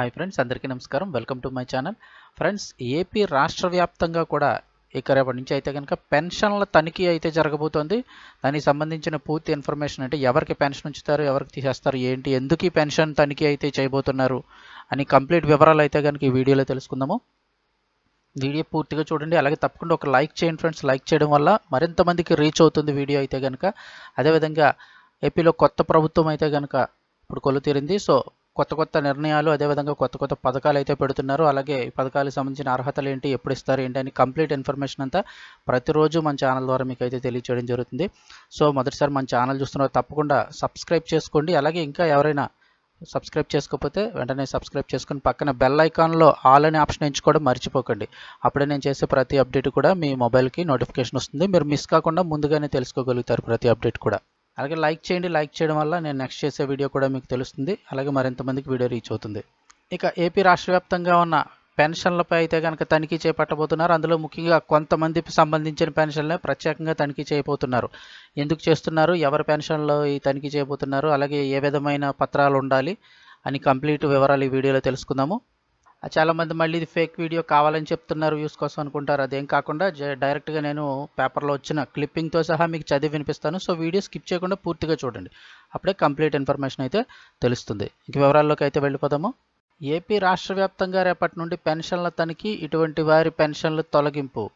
Hi friends అందరికీ నమస్కారం. Welcome to my channel friends AP రాష్ట్ర వ్యాప్తంగా కూడా ఇక రేపటి నుంచి అయితే కనుక పెన్షన్ల తనిఖీ అయితే జరగబోతోంది. దానికి సంబంధించిన పూర్తి ఇన్ఫర్మేషన్ అంటే ఎవరికి పెన్షన్ ఉంచుతారు ఎవరికి తీసేస్తారు ఏంటి ఎందుకు ఈ పెన్షన్ తనిఖీ అయితే చేయబోతున్నారు అని కంప్లీట్ వివరాలు అయితే కనుక ఈ వీడియోలో తెలుసుకుందాము. వీడియో పూర్తిగా చూడండి. అలాగే తప్పకుండా ఒక లైక్ చేయండి ఫ్రెండ్స్ లైక్ చేయడం వల్ల మరింత మందికి రీచ్ అవుతుంది వీడియో అయితే కనుక. అదేవిధంగా ఏపీలో కొత్త ప్రభుత్వం అయితే కనుక ఇప్పుడు కొలు తీరింది సో కొత్త కొత్త నిర్ణయాలు అదేవిధంగా కొత్త కొత్త పథకాలు అయితే పెడుతున్నారు. అలాగే ఈ పథకాలకు సంబంధించిన అర్హతలు ఏంటి ఎప్పుడు ఇస్తారు ఏంటి అని కంప్లీట్ ఇన్ఫర్మేషన్ అంతా ప్రతిరోజు మన ఛానల్ ద్వారా మీకు అయితే తెలియచేయడం జరుగుతుంది. సో మొదటిసారి మన ఛానల్ చూస్తున్నారు తప్పకుండా సబ్స్క్రైబ్ చేసుకోండి. అలాగే ఇంకా ఎవరైనా సబ్స్క్రైబ్ చేసుకోకపోతే వెంటనే సబ్స్క్రైబ్ చేసుకుని పక్కన బెల్ ఐకాన్లో ఆల్ అనే ఆప్షన్ ఎంచుకోవడం మర్చిపోకండి. అప్పుడే నేను చేసే ప్రతి అప్డేట్ కూడా మీ మొబైల్కి నోటిఫికేషన్ వస్తుంది. మీరు మిస్ కాకుండా ముందుగానే తెలుసుకోగలుగుతారు ప్రతి అప్డేట్ కూడా. అలాగే లైక్ చేయండి లైక్ చేయడం వల్ల నేను నెక్స్ట్ చేసే వీడియో కూడా మీకు తెలుస్తుంది. అలాగే మరింతమందికి వీడియో రీచ్ అవుతుంది. ఇక ఏపీ రాష్ట్ర వ్యాప్తంగా ఉన్న పెన్షన్లపై అయితే కనుక తనిఖీ చేపట్టబోతున్నారు. అందులో ముఖ్యంగా కొంతమందికి సంబంధించిన పెన్షన్లే ప్రత్యేకంగా తనిఖీ చేయబోతున్నారు. ఎందుకు చేస్తున్నారు? ఎవరి పెన్షన్లో ఈ తనిఖీ చేయబోతున్నారు? అలాగే ఏ విధమైన పత్రాలు ఉండాలి అని కంప్లీట్ వివరాలు ఈ వీడియోలో తెలుసుకుందాము. చాలామంది మళ్ళీ ఇది ఫేక్ వీడియో కావాలని చెప్తున్నారు వ్యూస్ కోసం అనుకుంటారు. అదేం కాకుండా జ- డైరెక్ట్గా నేను పేపర్లో వచ్చిన క్లిప్పింగ్తో సహా మీకు చదివి వినిపిస్తాను. సో వీడియో స్కిప్ చేయకుండా పూర్తిగా చూడండి. అప్పుడే కంప్లీట్ ఇన్ఫర్మేషన్ అయితే తెలుస్తుంది. ఇంక వివరాల్లోకి అయితే వెళ్ళిపోదాము. ఏపీ రాష్ట్ర వ్యాప్తంగా రేపటి నుండి పెన్షన్ల తనిఖీ ఇటువంటి వారి పెన్షన్ల తొలగింపు.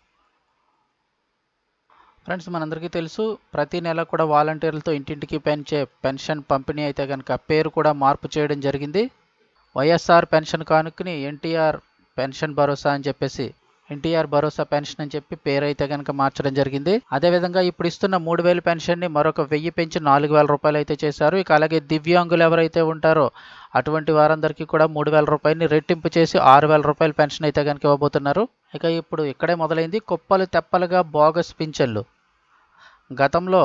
ఫ్రెండ్స్ మనందరికీ తెలుసు ప్రతి నెల కూడా వాలంటీర్లతో ఇంటింటికి పెంచే పెన్షన్ పంపిణీ అయితే కనుక పేరు కూడా మార్పు చేయడం జరిగింది. వైఎస్ఆర్ పెన్షన్ కానుకని ఎన్టీఆర్ పెన్షన్ భరోసా అని చెప్పేసి ఎన్టీఆర్ భరోసా పెన్షన్ అని చెప్పి పేరు అయితే కనుక మార్చడం జరిగింది. అదేవిధంగా ఇప్పుడు ఇస్తున్న మూడు వేల పెన్షన్ని మరొక వెయ్యి పెంచి నాలుగు వేల రూపాయలు అయితే చేశారు. ఇక అలాగే దివ్యాంగులు ఎవరైతే ఉంటారో అటువంటి వారందరికీ కూడా మూడు వేల రూపాయలని రెట్టింపు చేసి ఆరు వేల రూపాయల పెన్షన్ అయితే కనుక ఇవ్వబోతున్నారు. ఇక ఇప్పుడు ఇక్కడే మొదలైంది కుప్పలు తెప్పలుగా బోగస్ పింఛన్లు. గతంలో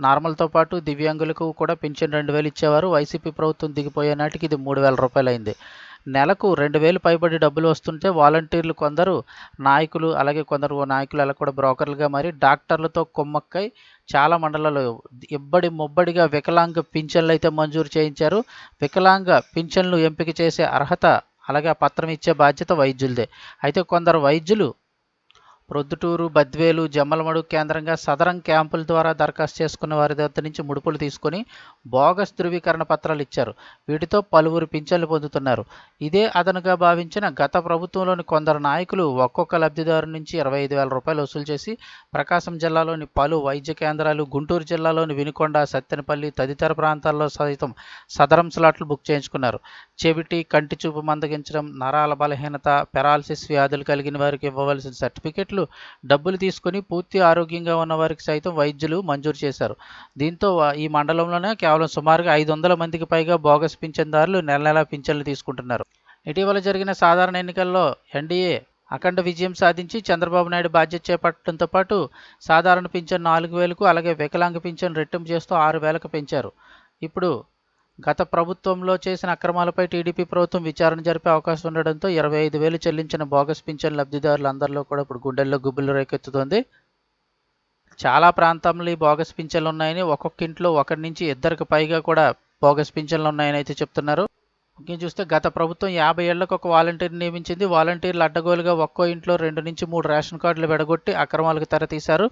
నార్మల్తో పాటు దివ్యాంగులకు కూడా పింఛన్ రెండు వేలు ఇచ్చేవారు. వైసీపీ ప్రభుత్వం దిగిపోయే నాటికి ఇది మూడు వేల రూపాయలు అయింది నెలకు రెండు వేలు పైబడి డబ్బులు వస్తుంటే వాలంటీర్లు కొందరు నాయకులు అలాగే కొందరు నాయకులు అలా కూడా బ్రోకర్లుగా మరి డాక్టర్లతో కొమ్మక్కై చాలా మండలాలు ఇబ్బడి ముబ్బడిగా వికలాంగ పింఛన్లు అయితే మంజూరు చేయించారు. వికలాంగ పింఛన్లు ఎంపిక చేసే అర్హత అలాగే ఆ పత్రం ఇచ్చే బాధ్యత వైద్యులదే. అయితే కొందరు వైద్యులు ప్రొద్దుటూరు బద్వేలు జమ్మలమడు కేంద్రంగా సదరం క్యాంపుల ద్వారా దరఖాస్తు చేసుకున్న వారి దగ్గర నుంచి ముడుపులు తీసుకొని బోగస్ ధృవీకరణ పత్రాలు ఇచ్చారు. వీటితో పలువురు పింఛన్లు పొందుతున్నారు. ఇదే అదనుగా భావించిన గత ప్రభుత్వంలోని కొందరు నాయకులు ఒక్కొక్క లబ్ధిదారు నుంచి ఇరవై ఐదు వేల రూపాయలు వసూలు చేసి ప్రకాశం జిల్లాలోని పలు వైద్య కేంద్రాలు గుంటూరు జిల్లాలోని వినుకొండ సత్తెనపల్లి తదితర ప్రాంతాల్లో సైతం సదరం స్లాట్లు బుక్ చేయించుకున్నారు. చెవిటి కంటి చూపు మందగించడం నరాల బలహీనత పెరాలసిస్ వ్యాధులు కలిగిన వారికి ఇవ్వవలసిన సర్టిఫికెట్లు డబ్బులు తీసుకుని పూర్తి ఆరోగ్యంగా ఉన్న వారికి సైతం వైద్యులు మంజూరు చేశారు. దీంతో ఈ మండలంలోనే కేవలం సుమారుగా ఐదు వందల మందికి పైగా బోగస్ పింఛన్దారులు నెల నెలా పింఛన్లు తీసుకుంటున్నారు. ఇటీవల జరిగిన సాధారణ ఎన్నికల్లో ఎన్డీఏ అఖండ విజయం సాధించి చంద్రబాబు నాయుడు బాధ్యత చేపట్టడంతో పాటు సాధారణ పింఛన్ నాలుగు వేలకు అలాగే వికలాంగ పింఛన్ రెట్టింపు చేస్తూ ఆరు వేలకు పెంచారు. ఇప్పుడు గత ప్రభుత్వంలో చేసిన అక్రమాలపై టీడీపీ ప్రభుత్వం విచారణ జరిపే అవకాశం ఉండడంతో ఇరవై ఐదు వేలు చెల్లించిన బోగస్ పింఛన్ లబ్ధిదారులందరిలో కూడా ఇప్పుడు గుండెల్లో గుబ్బులు రేకెత్తుతోంది. చాలా ప్రాంతాల్లో ఈ బోగస్ పింఛన్లు ఉన్నాయని ఒక్కొక్క ఇంట్లో ఒకటి నుంచి ఇద్దరికి పైగా కూడా బోగస్ పింఛన్లు ఉన్నాయని అయితే చెప్తున్నారు. ముఖ్యం చూస్తే గత ప్రభుత్వం యాభై ఏళ్ళకు ఒక వాలంటీర్ నియమించింది. వాలంటీర్లు అడ్డగోలుగా ఒక్కో ఇంట్లో రెండు నుంచి మూడు రేషన్ కార్డులు విడగొట్టి అక్రమాలకు తెరతీశారు.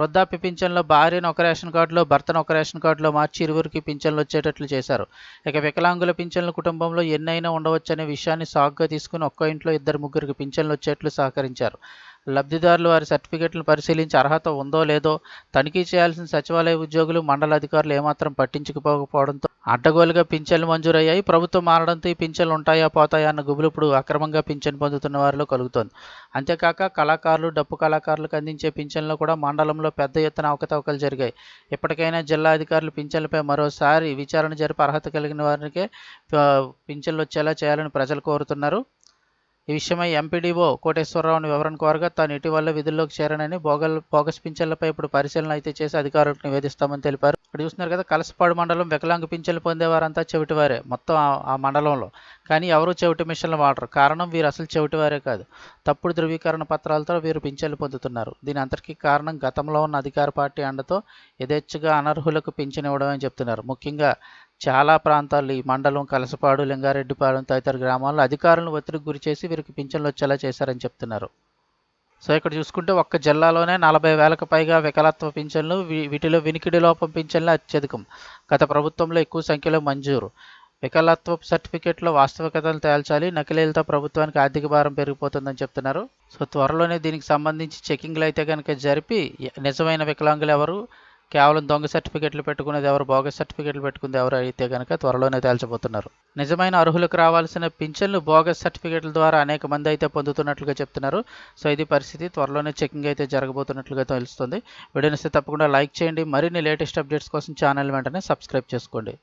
వృద్ధాప్య పింఛన్లో భార్యను ఒక రేషన్ కార్డులో భర్తను ఒక రేషన్ కార్డులో మార్చి ఇరువురికి పింఛన్లు వచ్చేటట్లు చేశారు. ఇక వికలాంగుల పింఛన్ల కుటుంబంలో ఎన్నైనా ఉండవచ్చనే విషయాన్ని సాగుగా తీసుకుని ఒక్కో ఇంట్లో ఇద్దరు ముగ్గురికి పింఛన్లు వచ్చేట్లు సహకరించారు. లబ్ధిదారులు వారి సర్టిఫికెట్లను పరిశీలించి అర్హత ఉందో లేదో తనిఖీ చేయాల్సిన సచివాలయ ఉద్యోగులు మండల అధికారులు ఏమాత్రం పట్టించుకుపోకపోవడంతో అడ్డగోలుగా పింఛన్లు మంజూరయ్యాయి. ప్రభుత్వం మారడంతో ఈ పింఛన్లు ఉంటాయా పోతాయా అన్న గుబులు ఇప్పుడు అక్రమంగా పింఛన్ పొందుతున్న వారిలో కలుగుతోంది. అంతేకాక కళాకారులు డప్పు కళాకారులకు అందించే పింఛన్లు కూడా మండలంలో పెద్ద ఎత్తున అవకతవకలు జరిగాయి. ఇప్పటికైనా జిల్లా అధికారులు పింఛన్లపై మరోసారి విచారణ జరిపి అర్హత కలిగిన వారికే పింఛన్లు వచ్చేలా చేయాలని ప్రజలు కోరుతున్నారు. ఈ విషయమై ఎంపీడీఓ కోటేశ్వరరావుని వివరణ కోరగా తాను ఇటీవల విధుల్లోకి చేరనని బోగల్ బోగస్ పింఛన్లపై ఇప్పుడు పరిశీలన అయితే చేసి అధికారులకు నివేదిస్తామని తెలిపారు. ఇక్కడ చూస్తున్నారు కదా కలసపాడు మండలం వికలాంగ పింఛన్లు పొందేవారంతా చెవిటివారే మొత్తం ఆ మండలంలో. కానీ ఎవరు చెవిటి మిషన్లు వాడరు. కారణం వీరు అసలు చెవిటివారే కాదు. తప్పుడు ధృవీకరణ పత్రాలతో వీరు పింఛన్లు పొందుతున్నారు. దీని అంతటికీ కారణం గతంలో ఉన్న అధికార పార్టీ అండతో యథేచ్ఛగా అనర్హులకు పింఛను ఇవ్వడమని చెప్తున్నారు. ముఖ్యంగా చాలా ప్రాంతాలు ఈ మండలం కలసపాడు లింగారెడ్డిపాలెం తదితర గ్రామాల్లో అధికారులను ఒత్తిడికి గురి చేసి వీరికి పింఛన్లు వచ్చేలా చేశారని చెప్తున్నారు. సో ఇక్కడ చూసుకుంటే ఒక్క జిల్లాలోనే నలభై వేలకు పైగా వికలత్వ పింఛన్లు వీ- వీటిలో వినికిడి లోపం పింఛన్లు అత్యధికం. గత ప్రభుత్వంలో ఎక్కువ సంఖ్యలో మంజూరు. వికలత్వపు సర్టిఫికేట్లో వాస్తవికతలు తేల్చాలి. నకిలీలతో ప్రభుత్వానికి ఆర్థిక భారం పెరిగిపోతుందని చెప్తున్నారు. సో త్వరలోనే దీనికి సంబంధించి చెకింగ్లు అయితే కనుక జరిపి నిజమైన వికలాంగులు ఎవరు? కేవలం దొంగ సర్టిఫికెట్లు పెట్టుకునేది ఎవరు? బోగస్ సర్టిఫికెట్లు పెట్టుకుంది ఎవరు? అయితే కనుక త్వరలోనే తేల్చబోతున్నారు. నిజమైన అర్హులకు రావాల్సిన పింఛన్లు బోగస్ సర్టిఫికెట్ల ద్వారా అనేక మంది అయితే పొందుతున్నట్లుగా చెప్తున్నారు. సో ఇది పరిస్థితి. త్వరలోనే చెకింగ్ అయితే జరగబోతున్నట్లుగా తెలుస్తుంది. వీడియోని తప్పకుండా లైక్ చేయండి. మరిన్ని లేటెస్ట్ అప్డేట్స్ కోసం ఛానల్ వెంటనే సబ్స్క్రైబ్ చేసుకోండి.